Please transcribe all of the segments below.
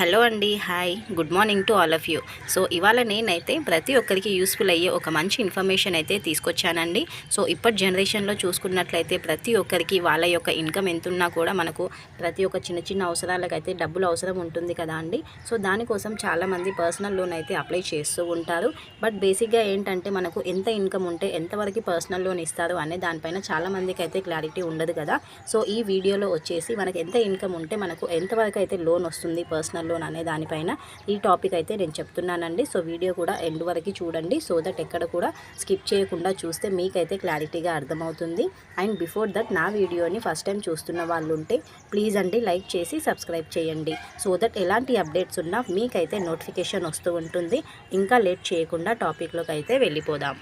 Hello అండి hi. Good morning to all of you. So ఇవాళ నేనైతే ప్రతి ఒక్కరికి యూస్ఫుల్ అయ్యే ఒక మంచి ఇన్ఫర్మేషన్ అయితే తీసుకొచ్చానండి. సో ఇప్పటి జనరేషన్లో చూసుకున్నట్లయితే ప్రతి ఒక్కరికి వాళ్ళ యొక్క ఇన్కమ్ ఎంతున్నా కూడా మనకు ప్రతి ఒక్క చిన్న చిన్న అవసరాలకైతే డబ్బులు అవసరం ఉంటుంది కదా అండి. సో దానికోసం చాలామంది పర్సనల్ లోన్ అయితే అప్లై చేస్తూ ఉంటారు. బట్ బేసిక్గా ఏంటంటే మనకు ఎంత ఇన్కమ్ ఉంటే ఎంతవరకు పర్సనల్ లోన్ ఇస్తారు అనే దానిపైన చాలామందికి అయితే క్లారిటీ ఉండదు కదా. సో ఈ వీడియోలో వచ్చేసి మనకు ఎంత ఇన్కమ్ ఉంటే మనకు ఎంతవరకు అయితే లోన్ వస్తుంది పర్సనల్ లోన్ అనే దానిపైన ఈ టాపిక్ అయితే నేను చెప్తున్నానండి. సో వీడియో కూడా ఎండ్ వరకు చూడండి. సో దట్ ఎక్కడ కూడా స్కిప్ చేయకుండా చూస్తే మీకైతే క్లారిటీగా అర్థమవుతుంది. అండ్ బిఫోర్ దట్ నా వీడియోని ఫస్ట్ టైం చూస్తున్న వాళ్ళు ఉంటే ప్లీజ్ అండి లైక్ చేసి సబ్స్క్రైబ్ చేయండి. సో దట్ ఎలాంటి అప్డేట్స్ ఉన్నా మీకైతే నోటిఫికేషన్ వస్తూ ఉంటుంది. ఇంకా లేట్ చేయకుండా టాపిక్లోకి అయితే వెళ్ళిపోదాం.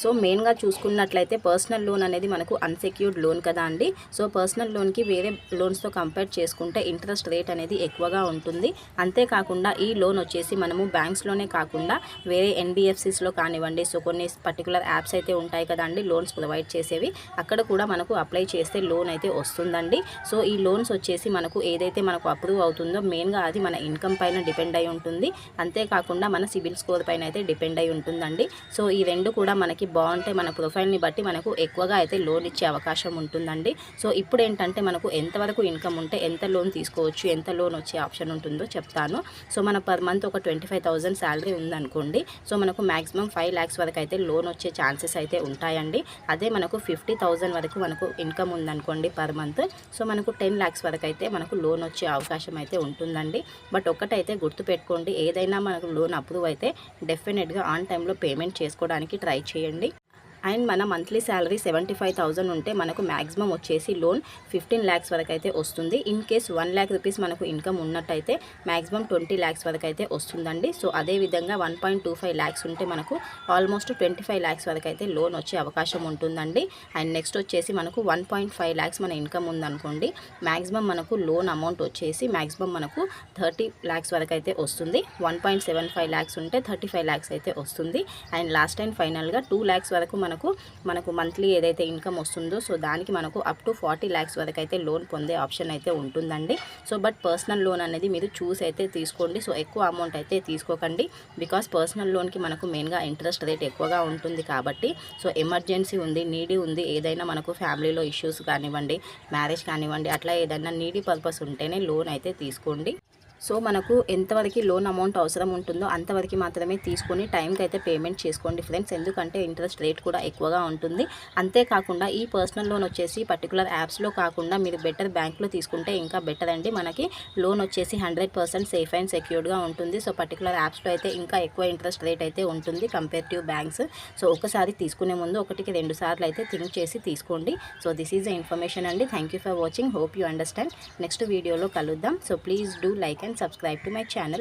సో మెయిన్గా చూసుకున్నట్లయితే పర్సనల్ లోన్ అనేది మనకు అన్సెక్యూర్డ్ లోన్ కదా అండి. సో పర్సనల్ లోన్కి వేరే లోన్స్తో కంపేర్ చేసుకుంటే ఇంట్రెస్ట్ రేట్ అనేది ఎక్కువగా ఉంటుంది. అంతేకాకుండా ఈ లోన్ వచ్చేసి మనము బ్యాంక్స్లోనే కాకుండా వేరే ఎన్బిఎఫ్సిస్లో కానివ్వండి సో కొన్ని పర్టికులర్ యాప్స్ అయితే ఉంటాయి కదండి లోన్స్ ప్రొవైడ్ చేసేవి. అక్కడ కూడా మనకు అప్లై చేస్తే లోన్ అయితే వస్తుందండి. సో ఈ లోన్స్ వచ్చేసి మనకు ఏదైతే మనకు అప్రూవ్ అవుతుందో మెయిన్గా అది మన ఇన్కమ్ పైన డిపెండ్ అయి ఉంటుంది. అంతేకాకుండా మన సిబిల్ స్కోర్ పైన అయితే డిపెండ్ అయి ఉంటుందండి. సో ఈ రెండు కూడా మనకి బాగుంటే మన ప్రొఫైల్ని బట్టి మనకు ఎక్కువగా అయితే లోన్ ఇచ్చే అవకాశం ఉంటుందండి. సో ఇప్పుడు ఏంటంటే మనకు ఎంతవరకు ఇన్కమ్ ఉంటే ఎంత లోన్ తీసుకోవచ్చు ఎంత లోన్ వచ్చే ఆప్షన్ ఉంటుందో చెప్తాను. సో మన పర్ మంత్ ఒక ట్వంటీ ఫైవ్ థౌసండ్ శాలరీ ఉందనుకోండి. సో మనకు మ్యాక్సిమం ఫైవ్ ల్యాక్స్ వరకు అయితే లోన్ వచ్చే ఛాన్సెస్ అయితే ఉంటాయండి. అదే మనకు ఫిఫ్టీ థౌసండ్ వరకు మనకు ఇన్కమ్ ఉందనుకోండి పర్ మంత్. సో మనకు టెన్ ల్యాక్స్ వరకు అయితే మనకు లోన్ వచ్చే అవకాశం అయితే ఉంటుందండి. బట్ ఒకటైతే గుర్తుపెట్టుకోండి ఏదైనా మనకు లోన్ అప్రూవ్ అయితే డెఫినెట్గా ఆన్ టైంలో పేమెంట్ చేసుకోవడానికి ట్రై చేయండి. చేయండి అండ్ మన monthly salary seventy five thousand ఉంటే మనకు మ్యాక్సిమం వచ్చేసి లోన్ ఫిఫ్టీన్ ల్యాక్స్ వరకు అయితే వస్తుంది. In case one lakh rupees మనకు ఇన్కమ్ ఉన్నట్టయితే మ్యాక్సిమం ట్వంటీ ల్యాక్స్ వరకు అయితే వస్తుందండి. సో అదేవిధంగా one point two five lakhs ఉంటే మనకు ఆల్మోస్ట్ ట్వంటీ ఫైవ్ ల్యాక్స్ వరకు అయితే లోన్ వచ్చే అవకాశం ఉంటుందండి. అండ్ నెక్స్ట్ వచ్చేసి మనకు వన్ పాయింట్ ఫైవ్ ల్యాక్స్ మన ఇన్కమ్ ఉందనుకోండి మ్యాక్సిమం మనకు లోన్ అమౌంట్ వచ్చేసి మ్యాక్సిమం మనకు థర్టీ ల్యాక్స్ వరకు అయితే వస్తుంది. One point seven five lakhs ఉంటే థర్టీ ఫైవ్ ల్యాక్స్ అయితే వస్తుంది. అండ్ లాస్ట్ అండ్ ఫైనల్గా టూ ల్యాక్స్ వరకు మన మనకు మనకు మంత్లీ ఏదైతే ఇన్కమ్ వస్తుందో సో దానికి మనకు అప్ టు ఫార్టీ ల్యాక్స్ వరకు అయితే లోన్ పొందే ఆప్షన్ అయితే ఉంటుందండి. సో బట్ పర్సనల్ లోన్ అనేది మీరు చూస్ అయితే తీసుకోండి. సో ఎక్కువ అమౌంట్ అయితే తీసుకోకండి. బికాస్ పర్సనల్ లోన్కి మనకు మెయిన్గా ఇంట్రెస్ట్ రేట్ ఎక్కువగా ఉంటుంది కాబట్టి సో ఎమర్జెన్సీ ఉంది నీడీ ఉంది ఏదైనా మనకు ఫ్యామిలీలో ఇష్యూస్ కానివ్వండి మ్యారేజ్ కానివ్వండి అట్లా ఏదైనా నీడీ పర్పస్ ఉంటేనే లోన్ అయితే తీసుకోండి. సో మనకు ఎంతవరకు లోన్ అమౌంట్ అవసరం ఉంటుందో అంతవరకు మాత్రమే తీసుకొని టైంకి అయితే పేమెంట్ చేసుకోండి ఫ్రెండ్స్. ఎందుకంటే ఇంట్రెస్ట్ రేట్ కూడా ఎక్కువగా ఉంటుంది. అంతేకాకుండా ఈ పర్సనల్ లోన్ వచ్చేసి పర్టికులర్ యాప్స్లో కాకుండా మీరు బెటర్ బ్యాంక్లో తీసుకుంటే ఇంకా బెటర్ అండి. మనకి లోన్ వచ్చేసి హండ్రెడ్ పర్సెంట్ సేఫ్ అండ్ సెక్యూర్డ్గా ఉంటుంది. సో పర్టికులర్ యాప్స్లో అయితే ఇంకా ఎక్కువ ఇంట్రెస్ట్ రేట్ అయితే ఉంటుంది కంపేరిటివ్ బ్యాంక్స్. సో ఒకసారి తీసుకునే ముందు ఒకటికి రెండు సార్లు అయితే థింక్ చేసి తీసుకోండి. So this is the information అండి. Thank you for watching. Hope you understand. Next వీడియోలో కలుద్దాం. So please do like and subscribe to my channel